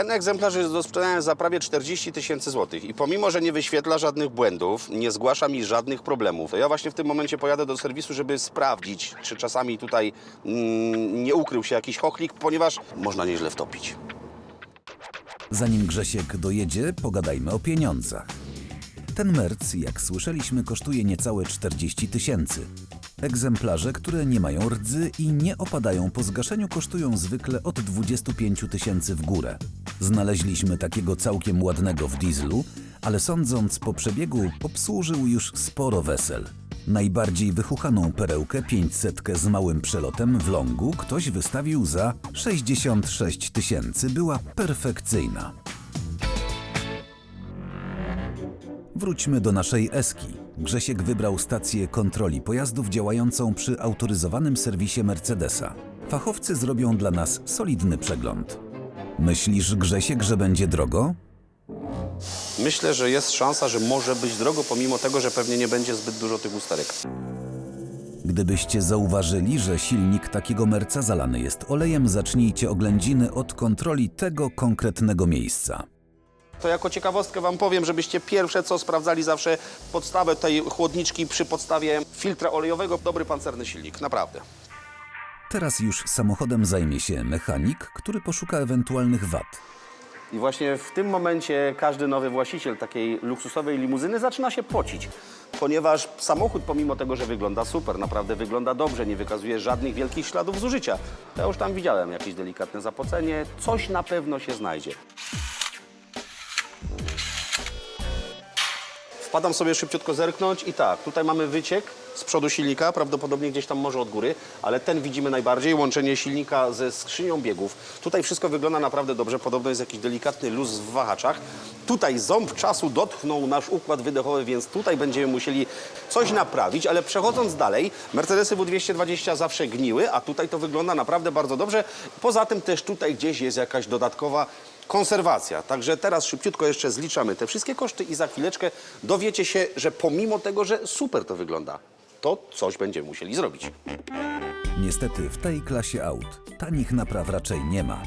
Ten egzemplarz jest do sprzedania za prawie 40 tysięcy złotych i pomimo, że nie wyświetla żadnych błędów, nie zgłasza mi żadnych problemów, to ja właśnie w tym momencie pojadę do serwisu, żeby sprawdzić, czy czasami tutaj mm, nie ukrył się jakiś chochlik, ponieważ można nieźle wtopić. Zanim Grzesiek dojedzie, pogadajmy o pieniądzach. Ten merc, jak słyszeliśmy, kosztuje niecałe 40 tysięcy. Egzemplarze, które nie mają rdzy i nie opadają po zgaszeniu, kosztują zwykle od 25 tysięcy w górę. Znaleźliśmy takiego całkiem ładnego w dieslu, ale sądząc po przebiegu, obsłużył już sporo wesel. Najbardziej wychuchaną perełkę 500 z małym przelotem w longu ktoś wystawił za 66 tysięcy. Była perfekcyjna. Wróćmy do naszej Eski. Grzesiek wybrał stację kontroli pojazdów działającą przy autoryzowanym serwisie Mercedesa. Fachowcy zrobią dla nas solidny przegląd. Myślisz, Grzesiek, że będzie drogo? Myślę, że jest szansa, że może być drogo, pomimo tego, że pewnie nie będzie zbyt dużo tych usterek. Gdybyście zauważyli, że silnik takiego merca zalany jest olejem, zacznijcie oględziny od kontroli tego konkretnego miejsca. To jako ciekawostkę Wam powiem, żebyście pierwsze co sprawdzali zawsze podstawę tej chłodniczki przy podstawie filtra olejowego. Dobry pancerny silnik, naprawdę. Teraz już samochodem zajmie się mechanik, który poszuka ewentualnych wad. I właśnie w tym momencie każdy nowy właściciel takiej luksusowej limuzyny zaczyna się pocić, ponieważ samochód, pomimo tego, że wygląda super, naprawdę wygląda dobrze, nie wykazuje żadnych wielkich śladów zużycia. Ja już tam widziałem jakieś delikatne zapocenie, coś na pewno się znajdzie. Wpadam sobie szybciutko zerknąć i tak, tutaj mamy wyciek z przodu silnika, prawdopodobnie gdzieś tam może od góry, ale ten widzimy najbardziej, łączenie silnika ze skrzynią biegów. Tutaj wszystko wygląda naprawdę dobrze, podobno jest jakiś delikatny luz w wahaczach. Tutaj ząb czasu dotknął nasz układ wydechowy, więc tutaj będziemy musieli coś naprawić, ale przechodząc dalej, Mercedesy W220 zawsze gniły, a tutaj to wygląda naprawdę bardzo dobrze. Poza tym też tutaj gdzieś jest jakaś dodatkowa konserwacja. Także teraz szybciutko jeszcze zliczamy te wszystkie koszty i za chwileczkę dowiecie się, że pomimo tego, że super to wygląda, to coś będziemy musieli zrobić. Niestety w tej klasie aut tanich napraw raczej nie ma.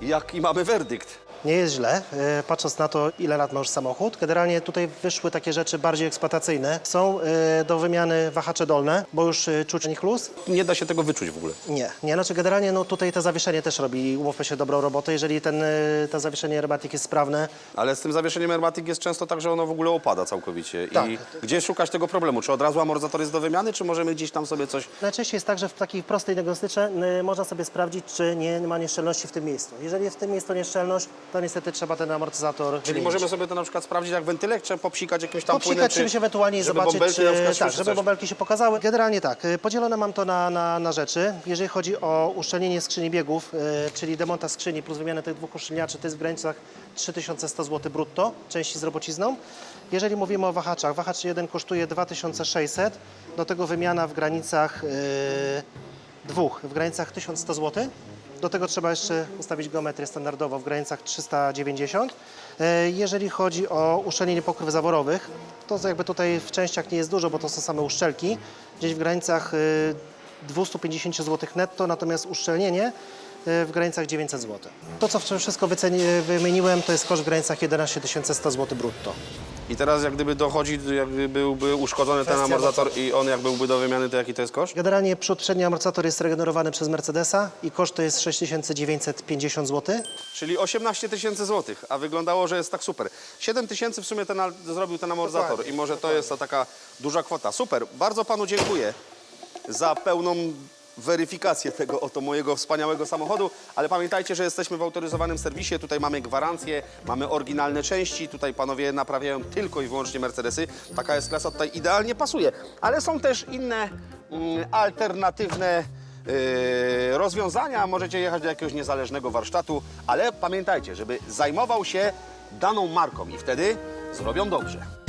Jaki mamy werdykt? Nie jest źle, e, patrząc na to, ile lat ma już samochód. Generalnie tutaj wyszły takie rzeczy bardziej eksploatacyjne. Są e, do wymiany wahacze dolne, bo już e, czuć nich luz. Nie da się tego wyczuć w ogóle. Nie, nie, znaczy generalnie no tutaj to zawieszenie też robi, umówmy się, dobrą robotę. Jeżeli ten, to zawieszenie aerobatik jest sprawne, Ale z tym zawieszeniem Airmatic jest często tak, że ono w ogóle opada całkowicie. Tak. I gdzie szukać tego problemu? Czy od razu amortyzator jest do wymiany, czy możemy gdzieś tam sobie coś... najczęściej jest tak, że w takiej prostej diagnostyce można sobie sprawdzić, czy nie ma nieszczelności w tym miejscu. Jeżeli jest w tym miejscu nieszczelność, to niestety trzeba ten amortyzator Czyli wymienić. możemy sobie to na przykład sprawdzić jak wentylek, czy popsikać jakimś tam płynem, Popsikać czymś ewentualnie i żeby zobaczyć, bąbelki czy, na przykład szły, tak, czy żeby coś? bąbelki się pokazały. Generalnie tak, y, podzielone mam to na, na, na rzeczy. Jeżeli chodzi o uszczelnienie skrzyni biegów, y, czyli demontaż skrzyni plus wymianę tych dwóch uszczelniaczy, to jest w granicach 3100 zł brutto, części z robocizną. Jeżeli mówimy o wahaczach, wahacz jeden kosztuje 2600, do tego wymiana w granicach y, dwóch, w granicach 1100 zł. Do tego trzeba jeszcze ustawić geometrię standardowo w granicach 390. E, Jeżeli chodzi o uszczelnienie pokryw zaworowych, to jakby tutaj w częściach nie jest dużo, bo to są same uszczelki, gdzieś w granicach e, 250 zł netto, natomiast uszczelnienie e, w granicach 900 zł. To, co wszystko wyceni, wymieniłem, to jest koszt w granicach 11 100 zł brutto. I teraz jak gdyby dochodzi, jakby byłby uszkodzony ten Kwestia amortyzator i on jak byłby do wymiany, to jaki to jest koszt? Generalnie przód przedni amortyzator jest regenerowany przez Mercedesa i koszt to jest 6950 zł. Czyli 18 tysięcy złotych, a wyglądało, że jest tak super. 7 tysięcy w sumie ten, al- zrobił ten amortyzator i może to jest to taka duża kwota. Super, bardzo panu dziękuję za pełną weryfikację tego oto mojego wspaniałego samochodu, ale pamiętajcie, że jesteśmy w autoryzowanym serwisie, tutaj mamy gwarancję, mamy oryginalne części, tutaj panowie naprawiają tylko i wyłącznie Mercedesy. Taka jest klasa, tutaj idealnie pasuje, ale są też inne mm, alternatywne yy, rozwiązania. Możecie jechać do jakiegoś niezależnego warsztatu, ale pamiętajcie, żeby zajmował się daną marką i wtedy zrobią dobrze.